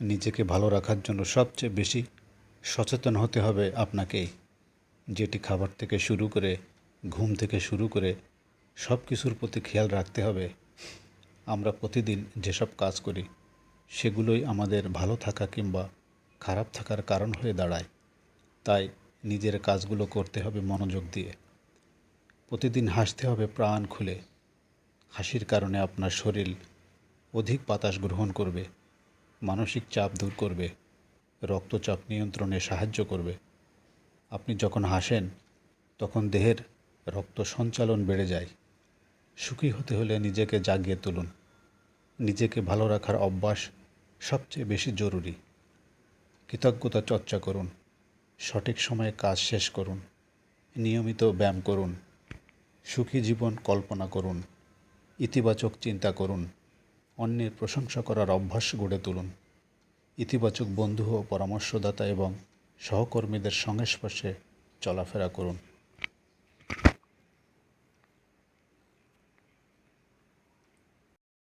নিজেকে ভালো রাখার জন্য সবচেয়ে বেশি সচেতন হতে হবে আপনাকেই যেটি খাবার থেকে শুরু করে, ঘুম থেকে শুরু করে সব কিছুর প্রতি খেয়াল রাখতে হবে। আমরা প্রতিদিন যেসব কাজ করি, সেগুলোই আমাদের ভালো থাকা কিংবা খারাপ থাকার কারণ হয়ে দাঁড়ায়। তাই নিজের কাজগুলো করতে হবে মনোযোগ দিয়ে। প্রতিদিন হাসতে হবে প্রাণ খুলে। হাসির কারণে আপনার শরীর অধিক বাতাস গ্রহণ করবে। মানসিক চাপ দূর করবে, রক্তচাপ নিয়ন্ত্রণে সাহায্য করবে। আপনি যখন হাসেন, তখন দেহের রক্ত সঞ্চালন বেড়ে যায়। সুখী হতে হলে নিজেকে জাগিয়ে তুলুন। নিজেকে ভালো রাখার অভ্যাস সবচেয়ে বেশি জরুরি। কৃতজ্ঞতা চর্চা করুন। সঠিক সময়ে কাজ শেষ করুন। নিয়মিত ব্যায়াম করুন। সুখী জীবন কল্পনা করুন। ইতিবাচক চিন্তা করুন। অন্যের প্রশংসা করার অভ্যাস গড়ে তুলুন। ইতিবাচক বন্ধু ও পরামর্শদাতা এবং সহকর্মীদের সংস্পর্শে চলাফেরা করুন।